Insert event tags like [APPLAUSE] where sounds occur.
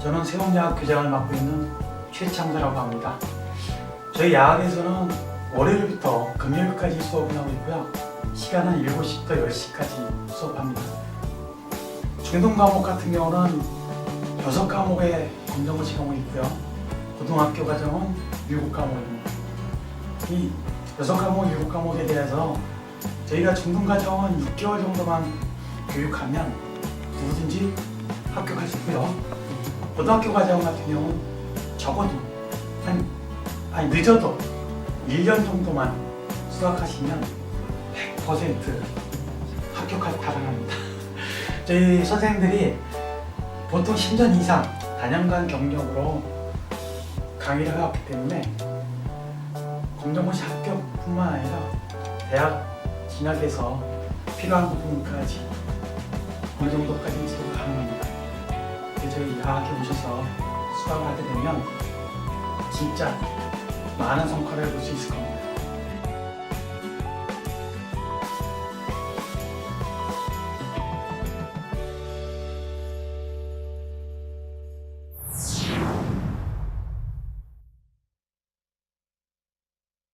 저는 세운야학 교장을 맡고 있는 최창사라고 합니다. 저희 야학에서는 월요일부터 금요일까지 수업을 하고 있고요. 시간은 7시부터 10시까지 수업합니다. 중등 과목 같은 경우는 6과목의 검정고시 과목이 있고요. 고등학교 과정은 7과목입니다. 이 6과목, 7과목에 대해서 저희가 중등 과정은 6개월 정도만 교육하면 누구든지 합격할 수 있고요. 고등학교 과정 같은 경우는 적어도 한 아니 늦어도 1년 정도만 수학하시면 100% 합격할 가능합니다. [LAUGHS] 저희 선생님들이 보통 10년 이상 단연간 경력으로 강의를 해왔기 때문에 검정고시 합격뿐만 아니라 대학 진학에서 필요한 부분까지 어느 정도까지 저희 야학에 오셔서 수학을 하게 되면 진짜 많은 성과를 볼 수 있을 겁니다.